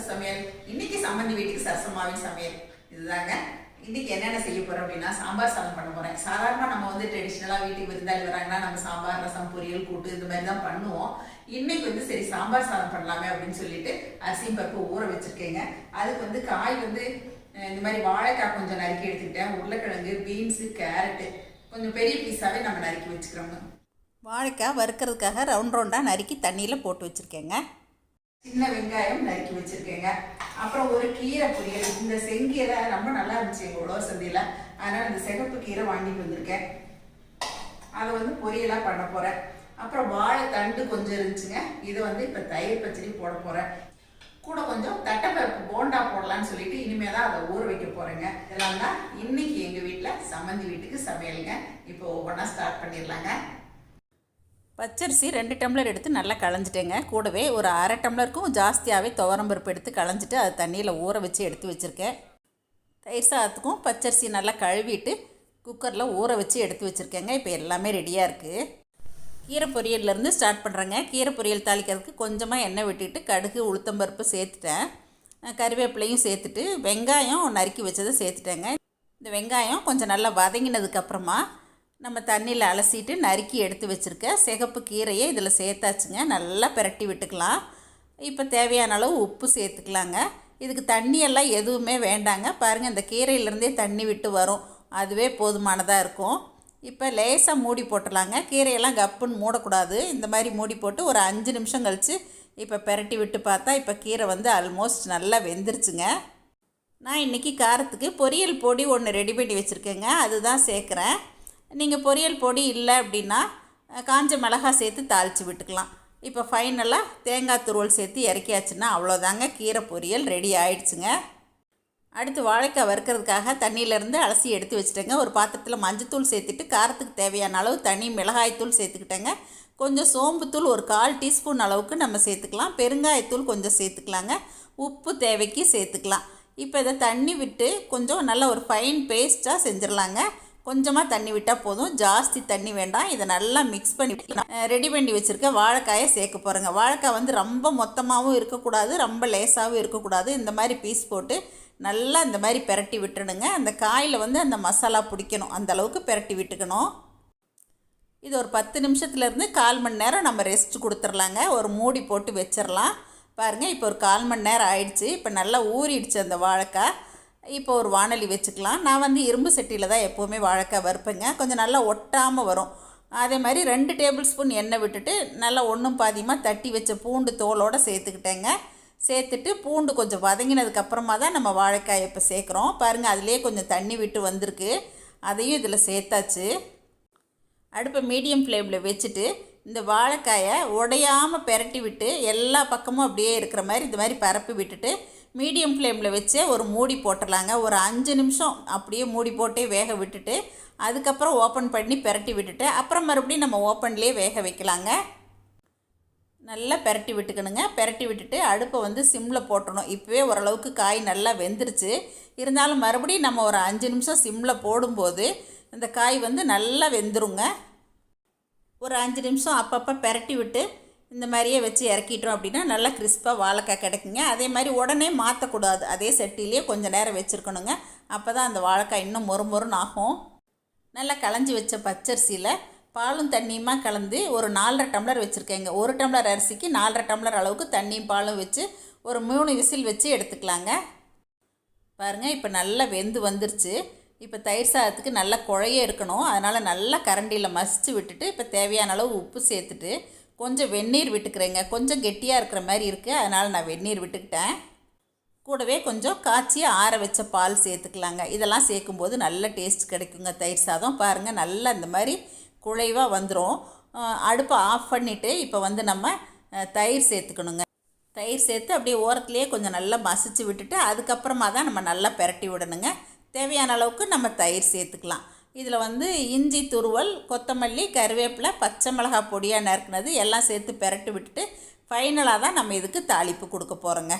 சரசு சமையல் இன்னைக்கு சம்மந்தி வீட்டுக்கு சரசம்மாவின் சமையல். இதுதாங்க. இன்னைக்கு என்னென்ன செய்ய போறோம் அப்படின்னா சாம்பார் சாதம் பண்ண போறேன். சாதாரணமாக நம்ம வந்து ட்ரெடிஷ்னலா வீட்டுக்கு விருந்தாளி வராங்கன்னா நம்ம சாம்பார் ரசம் பொரியல் கூட்டு இந்த மாதிரி தான் பண்ணுவோம். இன்னைக்கு வந்து சரி சாம்பார் சாதம் பண்ணலாமே அப்படின்னு சொல்லிட்டு அரிசியும் பருப்பு ஊற வச்சிருக்கேங்க. அதுக்கு வந்து காய் வந்து இந்த மாதிரி வாழைக்காய் கொஞ்சம் நறுக்கி எடுத்துக்கிட்டேன். உருளைக்கிழங்கு பீன்ஸு கேரட்டு கொஞ்சம் பெரிய பீஸாவே நம்ம நறுக்கி வச்சுக்கிறோங்க. வாழைக்காய் வறுக்கிறதுக்காக ரவுண்ட் ரவுண்டாக நறுக்கி தண்ணியில் போட்டு வச்சுருக்கேங்க. சின்ன வெங்காயம் நறுக்கி வச்சிருக்கேங்க. அப்புறம் ஒரு கீரை பொரியல். இந்த செங்கீரை ரொம்ப நல்லா இருந்துச்சு எங்கள் உழவர் சந்தையில். அதனால் இந்த சிகப்பு கீரை வாங்கிட்டு வந்திருக்கேன். அதை வந்து பொரியலாக பண்ண போகிறேன் அப்புறம் வாழைத்தண்டு கொஞ்சம் இருந்துச்சுங்க. இதை வந்து இப்போ தயிர் பச்சடி போட போகிறேன் கூட கொஞ்சம் தட்டைப்பருப்பு போண்டா போடலான்னு சொல்லிட்டு இனிமே தான் அதை ஊற வைக்க போகிறேங்க இதெல்லாம் தான் இன்னைக்கு எங்கள் வீட்டில் சம்மந்தி வீட்டுக்கு சமையலுங்க. இப்போ ஒவ்வொன்றா ஸ்டார்ட் பண்ணிடலாங்க. பச்சரிசி ரெண்டு டம்ளர் எடுத்து நல்லா களைஞ்சிட்டேங்க கூடவே ஒரு அரை டம்ளருக்கும் ஜாஸ்தியாகவே துவரம்பருப்பு எடுத்து களைஞ்சிட்டு அது தண்ணியில் ஊற வச்சு எடுத்து வச்சுருக்கேன். தயிர் சாதத்துக்கும் பச்சரிசி நல்லா கழுவிட்டு குக்கரில் ஊற வச்சு எடுத்து வச்சுருக்கேங்க. இப்போ எல்லாமே ரெடியாக இருக்குது கீரை பொரியல்லேருந்து ஸ்டார்ட் பண்ணுறேங்க கீரை பொரியல் தாளிக்கிறதுக்கு கொஞ்சமாக எண்ணெய் விட்டுட்டு கடுகு உளுத்தம்பருப்பு சேர்த்துட்டேன். கருவேப்பிலையும் கறிவேப்பிலையும் சேர்த்துட்டு வெங்காயம் நறுக்கி வச்சதை சேர்த்துட்டேங்க. இந்த வெங்காயம் கொஞ்சம் நல்லா வதங்கினதுக்கப்புறமா நம்ம தண்ணியில் அலசிட்டு நறுக்கி எடுத்து வச்சுருக்க சிகப்பு கீரையை இதில் சேர்த்தாச்சுங்க. நல்லா பிரட்டி விட்டுக்கலாம். இப்போ தேவையான அளவு உப்பு சேர்த்துக்கலாங்க. இதுக்கு தண்ணியெல்லாம் எதுவுமே வேண்டாங்க. பாருங்கள் இந்த கீரையிலேருந்தே தண்ணி விட்டு வரும். அதுவே போதுமானதாக இருக்கும். இப்போ லேசாக மூடி போட்டுடலாங்க. கீரையெல்லாம் கப்புன்னு மூடக்கூடாது. இந்த மாதிரி மூடி போட்டு ஒரு அஞ்சு நிமிஷம் கழித்து இப்போ பெரட்டி விட்டு பார்த்தா இப்போ கீரை வந்து ஆல்மோஸ்ட் நல்லா வெந்துருச்சுங்க. நான் இன்றைக்கி காரத்துக்கு பொரியல் பொடி ஒன்று ரெடி பண்ணி வச்சுருக்கேங்க. அதுதான் சேர்க்குறேன். நீங்கள் பொரியல் பொடி இல்லை அப்படின்னா காஞ்ச மிளகாய் சேர்த்து தாளித்து விட்டுக்கலாம். இப்போ ஃபைனலாக தேங்காய் துருவல் சேர்த்து இறக்கியாச்சுன்னா அவ்வளோதாங்க கீரை பொரியல் ரெடி ஆயிடுச்சுங்க. அடுத்து வாழைக்காய் வறுக்கிறதுக்காக தண்ணியிலேருந்து அலசி எடுத்து வச்சுட்டேங்க. ஒரு பாத்திரத்தில் மஞ்சத்தூள் சேர்த்துட்டு காரத்துக்கு தேவையான அளவு தனி மிளகாய்த்தூள் சேர்த்துக்கிட்டேங்க. கொஞ்சம் சோம்புத்தூள் ஒரு கால் டீஸ்பூன் அளவுக்கு நம்ம சேர்த்துக்கலாம். பெருங்காயத்தூள் கொஞ்சம் சேர்த்துக்கலாங்க. உப்பு தேவைக்கு சேர்த்துக்கலாம். இப்போ இதை தண்ணி விட்டு கொஞ்சம் நல்ல ஒரு ஃபைன் பேஸ்ட்டாக செஞ்சிடலாங்க கொஞ்சமாக தண்ணி விட்டால் போதும். ஜாஸ்தி தண்ணி வேண்டாம். இதை நல்லா மிக்ஸ் பண்ணி ரெடி பண்ணி வச்சுருக்க வாழைக்காயை சேர்க்க போகிறேங்க வாழைக்காய் வந்து ரொம்ப மொத்தமாகவும் இருக்கக்கூடாது. ரொம்ப லேசாகவும் இருக்கக்கூடாது. இந்த மாதிரி பீஸ் போட்டு நல்லா இந்த மாதிரி பெரட்டி விட்டுடுங்க. அந்த காயில் வந்து அந்த மசாலா பிடிக்கணும். அந்த அளவுக்கு பெரட்டி விட்டுக்கணும். இது ஒரு பத்து நிமிஷத்துலேருந்து கால் மணி நேரம் நம்ம ரெஸ்ட் கொடுத்துர்லாங்க ஒரு மூடி போட்டு வச்சிடலாம் பாருங்கள் இப்போ ஒரு கால் மணி நேரம் ஆயிடுச்சு. இப்போ நல்லா ஊறிடுச்சு அந்த வாழைக்காய். இப்போ ஒரு வானொலி வச்சுக்கலாம். நான் வந்து இரும்பு சட்டியில் தான் எப்போவுமே வாழைக்காய் வறுப்பேங்க. கொஞ்சம் நல்லா ஒட்டாமல் வரும். அதே மாதிரி ரெண்டு டேபிள் ஸ்பூன் எண்ணெய் விட்டுட்டு நல்லா ஒன்றும் பாதியமாக தட்டி வச்ச பூண்டு தோலோடு சேர்த்துக்கிட்டேங்க. சேர்த்துட்டு பூண்டு கொஞ்சம் வதங்கினதுக்கப்புறமா தான் நம்ம வாழைக்காய் இப்போ சேர்க்குறோம். பாருங்கள் அதுலேயே கொஞ்சம் தண்ணி விட்டு வந்திருக்கு. அதையும் இதில் சேர்த்தாச்சு. அடுப்பை மீடியம் ஃப்ளேமில் வச்சுட்டு இந்த வாழைக்காயை உடையாமல் பெரட்டி விட்டு எல்லா பக்கமும் அப்படியே இருக்கிற மாதிரி இந்த மாதிரி பரப்பி விட்டுட்டு மீடியம் ஃப்ளேமில் வச்சு ஒரு மூடி போட்டுடலாங்க. ஒரு அஞ்சு நிமிஷம் அப்படியே மூடி போட்டே வேக விட்டுட்டு அதுக்கப்புறம் ஓப்பன் பண்ணி பெரட்டி விட்டுட்டு அப்புறம் மறுபடியும் நம்ம ஓப்பன்லேயே வேக வைக்கலாங்க. நல்லா பெரட்டி விட்டுக்கணுங்க. பெரட்டி விட்டுட்டு அடுப்பை வந்து சிம்மில் போட்டணும் இப்போவே ஓரளவுக்கு காய் நல்லா வெந்துருச்சு. இருந்தாலும் மறுபடியும் நம்ம ஒரு அஞ்சு நிமிஷம் சிம்மில் போடும்போது இந்த காய் வந்து நல்லா வெந்துருங்க. ஒரு அஞ்சு நிமிஷம் அப்பப்போ பெரட்டி விட்டு இந்த மாதிரியே வச்சு இறக்கிட்டோம் அப்படின்னா நல்லா கிறிஸ்பாக வாழைக்காய் கிடைக்குங்க. அதே மாதிரி உடனே மாற்றக்கூடாது அதே செட்டிலேயே கொஞ்சம் நேரம் வச்சுருக்கணுங்க. அப்போ தான் அந்த வாழைக்காய் இன்னும் மொறு மொறுன்னு ஆகும். நல்லா களைஞ்சி வச்ச பச்சரிசியில் பாலும் தண்ணியுமா கலந்து ஒரு நாலரை டம்ளர் வச்சுருக்கேங்க. ஒரு டம்ளர் அரிசிக்கு நாலரை டம்ளர் அளவுக்கு தண்ணியும் பாலும் வச்சு ஒரு மூணு விசில் வச்சு எடுத்துக்கலாங்க. பாருங்கள் இப்போ நல்லா வெந்து வந்துருச்சு. இப்போ தயிர் சாதத்துக்கு நல்லா குழைய இருக்கணும். அதனால் நல்லா கரண்டியில் மசிச்சு விட்டுட்டு இப்போ தேவையான அளவு உப்பு சேர்த்துட்டு கொஞ்சம் வெந்நீர் விட்டுக்கிறேங்க. கொஞ்சம் கெட்டியாக இருக்கிற மாதிரி இருக்குது அதனால் நான் வெந்நீர் விட்டுக்கிட்டேன். கூடவே கொஞ்சம் காய்ச்சி ஆற வச்ச பால் சேர்த்துக்கலாங்க. இதெல்லாம் சேர்க்கும்போது நல்ல டேஸ்ட் கிடைக்குங்க. தயிர் சாதம் பாருங்கள் நல்லா இந்த மாதிரி குழைவாக வந்துடும் அடுப்பை ஆஃப் பண்ணிவிட்டு இப்போ வந்து நம்ம தயிர் சேர்த்துக்கணுங்க. தயிர் சேர்த்து அப்படியே ஓரத்துலேயே கொஞ்சம் நல்லா மசிச்சு விட்டுட்டு அதுக்கப்புறமா தான் நம்ம நல்லா பெரட்டி விடணுங்க. தேவையான அளவுக்கு நம்ம தயிர் சேர்த்துக்கலாம். இதில் வந்து இஞ்சி துருவல் கொத்தமல்லி கருவேப்பிலை பச்சை மிளகாய் பொடியாக நறுக்குனது எல்லாம் சேர்த்து பெரட்டு விட்டுட்டு ஃபைனலாக தான் நம்ம இதுக்கு தாளிப்பு கொடுக்க போகிறோங்க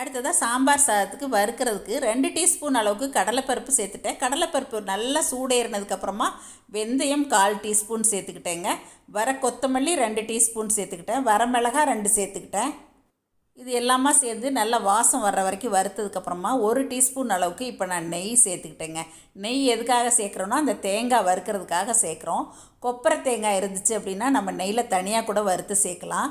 அடுத்ததாக சாம்பார் சாதத்துக்கு வறுக்கிறதுக்கு ரெண்டு டீஸ்பூன் அளவுக்கு கடலைப்பருப்பு சேர்த்துட்டேன். கடலைப்பருப்பு நல்லா சூடேறினதுக்கப்புறமா வெந்தயம் கால் டீஸ்பூன் சேர்த்துக்கிட்டேங்க. வர கொத்தமல்லி ரெண்டு டீஸ்பூன் சேர்த்துக்கிட்டேன். வரமிளகா ரெண்டு சேர்த்துக்கிட்டேன். இது எல்லாமே சேர்ந்து நல்லா வாசம் வர்ற வரைக்கும் வறுத்ததுக்கப்புறமா ஒரு டீஸ்பூன் அளவுக்கு இப்போ நான் நெய் சேர்த்துக்கிட்டேங்க. நெய் எதுக்காக சேர்க்குறோன்னா அந்த தேங்காய் வறுக்கிறதுக்காக சேர்க்குறோம். கொப்பரை தேங்காய் இருந்துச்சு அப்படின்னா நம்ம நெய்யில் தனியாக கூட வறுத்து சேர்க்கலாம்.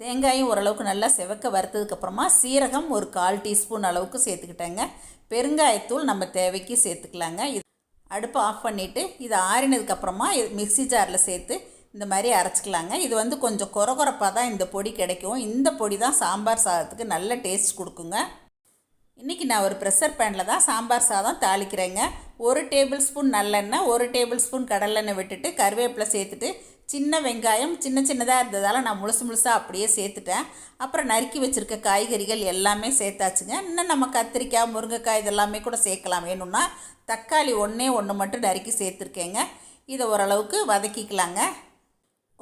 தேங்காயும் ஓரளவுக்கு நல்லா செவக்க வறுத்ததுக்கப்புறமா சீரகம் ஒரு கால் டீஸ்பூன் அளவுக்கு சேர்த்துக்கிட்டேங்க. பெருங்காயத்தூள் நம்ம தேவைக்கு சேர்த்துக்கலாங்க. இது அடுப்பை ஆஃப் பண்ணிவிட்டு இது ஆறினதுக்கப்புறமா இது மிக்ஸி ஜாரில் சேர்த்து இந்த மாதிரி அரைச்சிக்கலாங்க. இது வந்து கொஞ்சம் குறகுறப்பாக தான் இந்த பொடி கிடைக்கும். இந்த பொடி தான் சாம்பார் சாதத்துக்கு நல்ல டேஸ்ட் கொடுக்குங்க. இன்றைக்கி நான் ஒரு ப்ரெஷர் பேனில் தான் சாம்பார் சாதம் தாளிக்கிறேங்க. ஒரு டேபிள் ஸ்பூன் நல்லெண்ணெய் ஒரு டேபிள் ஸ்பூன் கடலெண்ணெய் விட்டுட்டு கருவேப்பிலை சேர்த்துட்டு சின்ன வெங்காயம் சின்ன சின்னதாக இருந்ததால் நான் முழுசு முழுசாக அப்படியே சேர்த்துட்டேன். அப்புறம் நறுக்கி வச்சுருக்க காய்கறிகள் எல்லாமே சேர்த்தாச்சுங்க. இன்னும் நம்ம கத்திரிக்காய் முருங்கைக்காய் இதெல்லாமே கூட சேர்க்கலாம். வேணும்னா தக்காளி ஒன்றே ஒன்று மட்டும் நறுக்கி சேர்த்துருக்கேங்க. இதை ஓரளவுக்கு வதக்கிக்கலாங்க.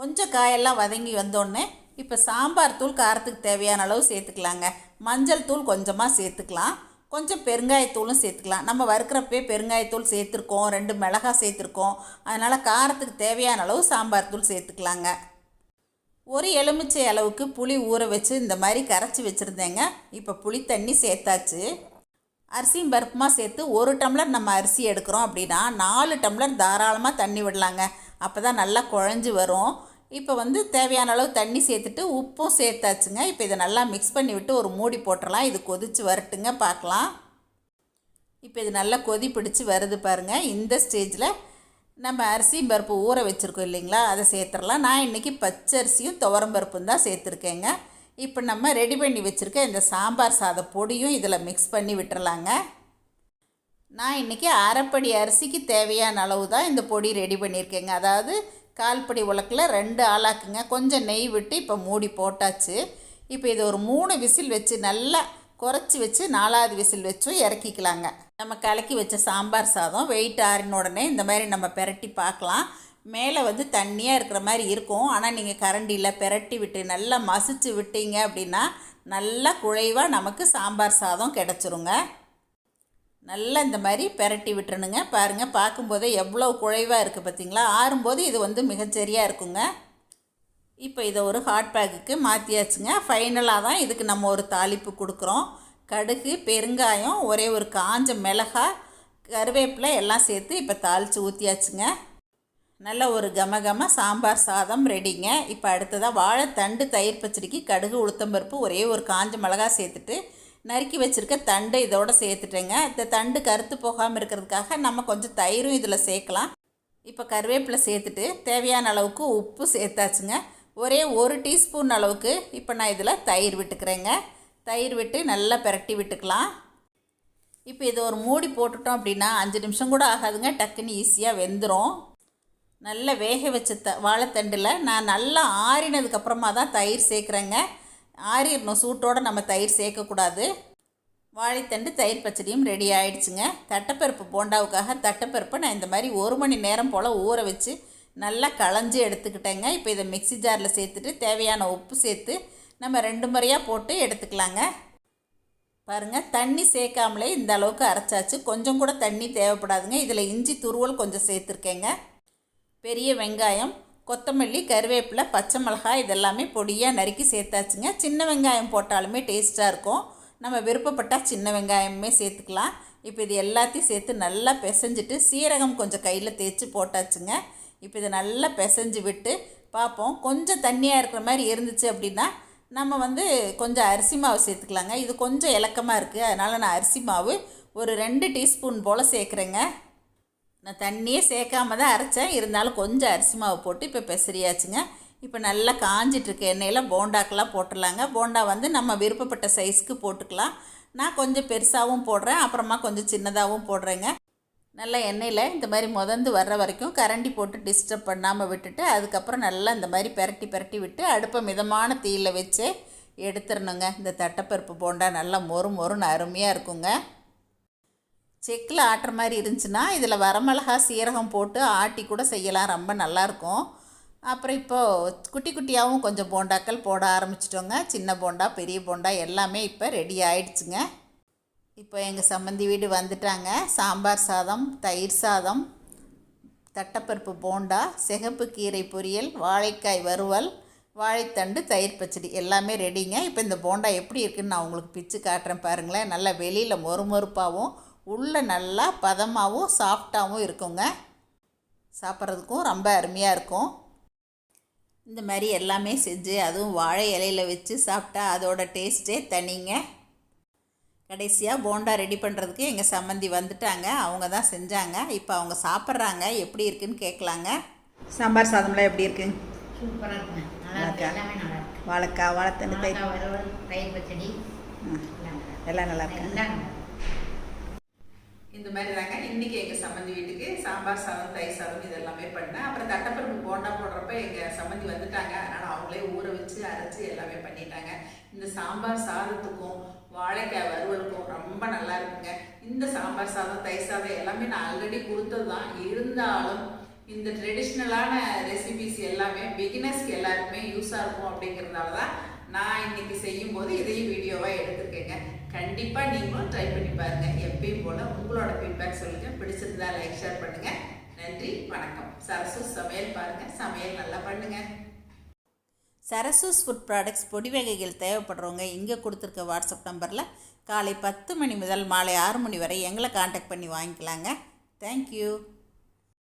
கொஞ்சம் காயெல்லாம் வதங்கி வந்தோடனே இப்போ சாம்பார் தூள் காரத்துக்கு தேவையான அளவு சேர்த்துக்கலாங்க. மஞ்சள் தூள் கொஞ்சமாக சேர்த்துக்கலாம். கொஞ்சம் பெருங்காயத்தூளும் சேர்த்துக்கலாம். நம்ம வறுக்கிறப்பே பெருங்காயத்தூள் சேர்த்துருக்கோம். ரெண்டு மிளகாய் சேர்த்துருக்கோம். அதனால் காரத்துக்கு தேவையான அளவு சாம்பார் தூள் சேர்த்துக்கலாங்க. ஒரு எலுமிச்சை அளவுக்கு புளி ஊற வச்சு இந்த மாதிரி கரைச்சி வச்சுருந்தேங்க. இப்போ புளி தண்ணி சேர்த்தாச்சு. அரிசியும் பருப்புமா சேர்த்து ஒரு டம்ளர் நம்ம அரிசி எடுக்கிறோம் அப்படின்னா நாலு டம்ளர் தாராளமாக தண்ணி விடலாங்க. அப்போ தான் நல்லா குழஞ்சி வரும். இப்போ வந்து தேவையான அளவு தண்ணி சேர்த்துட்டு உப்பும் சேர்த்தாச்சுங்க. இப்போ இதை நல்லா மிக்ஸ் பண்ணி விட்டு ஒரு மூடி போட்டுடலாம் இது கொதித்து வரட்டுங்க பார்க்கலாம். இப்போ இது நல்லா கொதி பிடிச்சி வருது பாருங்கள் இந்த ஸ்டேஜில் நம்ம அரிசி பருப்பு ஊற வச்சுருக்கோம் இல்லைங்களா? அதை சேர்த்துடலாம் நான் இன்றைக்கி பச்சரிசியும் துவரம்பருப்பும் தான் சேர்த்துருக்கேங்க. இப்போ நம்ம ரெடி பண்ணி வச்சுருக்க இந்த சாம்பார் சாத பொடியும் இதில் மிக்ஸ் பண்ணி விட்டுறலாங்க. நான் இன்றைக்கி அரைப்படி அரிசிக்கு தேவையான அளவு தான் இந்த பொடி ரெடி பண்ணியிருக்கேங்க. அதாவது கால்படி உலக்கில் ரெண்டு ஆளாக்குங்க. கொஞ்சம் நெய் விட்டு இப்போ மூடி போட்டாச்சு. இப்போ இது ஒரு மூணு விசில் வச்சு நல்லா குறைச்சி வச்சு நாலாவது விசில் வச்சும் இறக்கிக்கலாங்க. நம்ம கலக்கி வச்ச சாம்பார் சாதம் வெயிட் ஆறின உடனே இந்த மாதிரி நம்ம பெரட்டி பார்க்கலாம். மேலே வந்து தண்ணியாக இருக்கிற மாதிரி இருக்கும். ஆனால் நீங்கள் கரண்டியில் பெரட்டி விட்டு நல்லா மசிச்சு விட்டீங்க அப்படின்னா நல்லா குழைவாக நமக்கு சாம்பார் சாதம் கிடச்சிருங்க. நல்லா இந்த மாதிரி பெரட்டி விட்டுறணுங்க. பாருங்கள் பார்க்கும்போதே எவ்வளோ குழைவாக இருக்குது பார்த்தீங்களா ஆறும்போது இது வந்து மிகச்சரியாக இருக்குங்க. இப்போ இதை ஒரு ஹாட் பேக்குக்கு மாற்றியாச்சுங்க ஃபைனலாக தான் இதுக்கு நம்ம ஒரு தாளிப்பு கொடுக்குறோம். கடுகு பெருங்காயம் ஒரே ஒரு காஞ்ச மிளகாய் கருவேப்பிலை எல்லாம் சேர்த்து இப்போ தாளித்து ஊற்றியாச்சுங்க நல்ல ஒரு கம கம சாம்பார் சாதம் ரெடிங்க. இப்போ அடுத்ததாக வாழைத்தண்டு தயிர் பச்சடிக்கு கடுகு உளுத்தம்பருப்பு ஒரே ஒரு காஞ்ச மிளகாய் சேர்த்துட்டு நறுக்கி வச்சுருக்க தண்டு இதோடு சேர்த்துட்டேங்க. இந்த தண்டு கருத்து போகாமல் இருக்கிறதுக்காக நம்ம கொஞ்சம் தயிரும் இதில் சேர்க்கலாம். இப்போ கருவேப்பிலை சேர்த்துட்டு தேவையான அளவுக்கு உப்பு சேர்த்தாச்சுங்க. ஒரே ஒரு டீஸ்பூன் அளவுக்கு இப்போ நான் இதில் தயிர் விட்டுக்கிறேங்க. தயிர் விட்டு நல்லா பிரட்டி விட்டுக்கலாம். இப்போ இது ஒரு மூடி போட்டுட்டோம் அப்படின்னா அஞ்சு நிமிஷம் கூட ஆகாதுங்க. டக்குன்னு ஈஸியாக வெந்துடும் நல்லா வேக வச்ச த வாழைத்தண்டில் நான் நல்லா ஆறினதுக்கப்புறமா தான் தயிர் சேர்க்குறேங்க. ஆறிடணும். சூட்டோடு நம்ம தயிர் சேர்க்கக்கூடாது. வாழைத்தண்டு தயிர் பச்சடியும் ரெடி ஆயிடுச்சுங்க. தட்டைப்பருப்பு போண்டாவுக்காக தட்டைப்பருப்பை நான் இந்த மாதிரி ஒரு மணி நேரம் போல் ஊற வச்சு நல்லா களைஞ்சி எடுத்துக்கிட்டேங்க. இப்போ இதை மிக்ஸி ஜாரில் சேர்த்துட்டு தேவையான உப்பு சேர்த்து நம்ம ரெண்டு முறையாக போட்டு எடுத்துக்கலாங்க. பாருங்கள் தண்ணி சேர்க்காமலே இந்த அளவுக்கு அரைச்சாச்சு. கொஞ்சம் கூட தண்ணி தேவைப்படாதுங்க. இதில் இஞ்சி துருவல் கொஞ்சம் சேர்த்துருக்கேங்க. பெரிய வெங்காயம் கொத்தமல்லி கருவேப்பிலை பச்சை மிளகாய் இதெல்லாமே பொடியாக நறுக்கி சேர்த்தாச்சுங்க. சின்ன வெங்காயம் போட்டாலுமே டேஸ்ட்டாக இருக்கும். நம்ம விருப்பப்பட்டால் சின்ன வெங்காயமே சேர்த்துக்கலாம். இப்போ இது எல்லாத்தையும் சேர்த்து நல்லா பிசைஞ்சிட்டு சீரகம் கொஞ்சம் கையில் தேய்ச்சி போட்டாச்சுங்க. இப்போ இதை நல்லா பிசைஞ்சு விட்டு பார்ப்போம். கொஞ்சம் தண்ணியாக இருக்கிற மாதிரி இருந்துச்சு அப்படின்னா நம்ம வந்து கொஞ்சம் அரிசி மாவு சேர்த்துக்கலாங்க. இது கொஞ்சம் இலக்கமாக இருக்குது அதனால் நான் அரிசி மாவு ஒரு ரெண்டு டீஸ்பூன் போல் சேர்க்குறேங்க. நான் தண்ணியே சேர்க்காம தான் அரைச்சேன். இருந்தாலும் கொஞ்சம் அரிசி மாவு போட்டு இப்போ பெசரியாச்சுங்க. இப்போ நல்லா காஞ்சிட்ருக்க. எண்ணெயில் போண்டாக்கெல்லாம் போட்டுடலாங்க. போண்டா வந்து நம்ம விருப்பப்பட்ட சைஸ்க்கு போட்டுக்கலாம். நான் கொஞ்சம் பெருசாகவும் போடுறேன். அப்புறமா கொஞ்சம் சின்னதாகவும் போடுறேங்க. நல்லா எண்ணெயில் இந்த மாதிரி முதந்து வர்ற வரைக்கும் கரண்டி போட்டு டிஸ்டர்ப் பண்ணாமல் விட்டுட்டு அதுக்கப்புறம் நல்லா இந்த மாதிரி பெரட்டி பெரட்டி விட்டு அடுப்பை மிதமான தீயில் வச்சு எடுத்துடணுங்க. இந்த தட்டைப்பருப்பு போண்டா நல்லா மொறு மொறுன்னு அருமையாக இருக்குங்க. செக்கில் ஆட்டுற மாதிரி இருந்துச்சுன்னா இதில் வரமிளகா சீரகம் போட்டு ஆட்டி கூட செய்யலாம். ரொம்ப நல்லாயிருக்கும். அப்புறம் இப்போது குட்டி குட்டியாகவும் கொஞ்சம் போண்டாக்கள் போட ஆரம்பிச்சிட்டோங்க. சின்ன போண்டா பெரிய போண்டா எல்லாமே இப்போ ரெடி ஆயிடுச்சுங்க. இப்போ எங்கள் சம்மந்தி வீடு வந்துட்டாங்க. சாம்பார் சாதம் தயிர் சாதம் தட்டப்பருப்பு போண்டா சிகப்பு கீரை பொரியல் வாழைக்காய் வறுவல் வாழைத்தண்டு தயிர் பச்சடி எல்லாமே ரெடிங்க. இப்போ இந்த போண்டா எப்படி இருக்குன்னு நான் உங்களுக்கு பிச்சு காட்டுறேன் பாருங்களேன். நல்லா வெளியில் மொறுமொறுப்பாகவும் உள்ளே நல்லா பதமாகவும் சாஃப்டாகவும் இருக்குங்க. சாப்பிட்றதுக்கும் ரொம்ப அருமையாக இருக்கும். இந்த மாதிரி எல்லாமே செஞ்சு அதுவும் வாழை இலையில வச்சு சாப்பிட்டா அதோட டேஸ்ட்டே தனிங்க. கடைசியாக போண்டா ரெடி பண்ணுறதுக்கு எங்கள் சம்மந்தி வந்துட்டாங்க. அவங்க தான் செஞ்சாங்க. இப்போ அவங்க சாப்பிட்றாங்க. எப்படி இருக்குன்னு கேட்கலாங்க சாம்பார் சாதம்லாம் எப்படி இருக்கு? சூப்பராக இருக்குங்க. நல்லா இருக்கு. வாழைக்காய் வாழைத்தண்டு தயிர். எல்லாம் நல்லா இருக்கு இருக்கு எல்லாம் நல்லா இருக்கு இந்த மாதிரி தாங்க. இன்னைக்கு எங்க சம்மந்தி வீட்டுக்கு சாம்பார் சாதம் தயிர் சாதம் இது எல்லாமே பண்ணேன். அப்புறம் தட்டப்பருப்பு போண்டா போடுறப்ப எங்க சம்மந்தி வந்துட்டாங்க. அதனால அவங்களே ஊற வச்சு அரைச்சு எல்லாமே பண்ணிட்டாங்க. இந்த சாம்பார் சாதத்துக்கும் வாழைக்காய் வறுவலுக்கும் ரொம்ப நல்லா இருக்குங்க. இந்த சாம்பார் சாதம் தயிர் சாதம் எல்லாமே நான் ஆல்ரெடி கொடுத்தது தான் இருந்தாலும் இந்த ட்ரெடிஷ்னலான ரெசிபிஸ் எல்லாமே பிகினர்ஸ்க்கு எல்லாருக்குமே யூஸாக இருக்கும் அப்படிங்கிறதால தான் நான் இன்னைக்கு செய்யும்போது இதையும் வீடியோவாக எடுத்திருக்கேங்க. கண்டிப்பாக நீங்களும் ட்ரை பண்ணி பாருங்க. எப்பயும் போல உங்களோட ஃபீட்பேக் சொல்லுங்கள் பிடிச்சிருந்தா லைக் ஷேர் பண்ணுங்க. நன்றி வணக்கம். சரசு சமையல் பாருங்க. சமையல் நல்லா பண்ணுங்க. சரசூஸ் ஃபுட் ப்ராடக்ட்ஸ் பொடி வகைகள் தேவைப்படுறவங்க இங்கே கொடுத்துருக்க வாட்ஸ்அப் நம்பரில் காலை பத்து மணி முதல் மாலை ஆறு மணி வரை எங்களை காண்டாக்ட் பண்ணி வாங்கிக்கலாங்க. தேங்க்யூ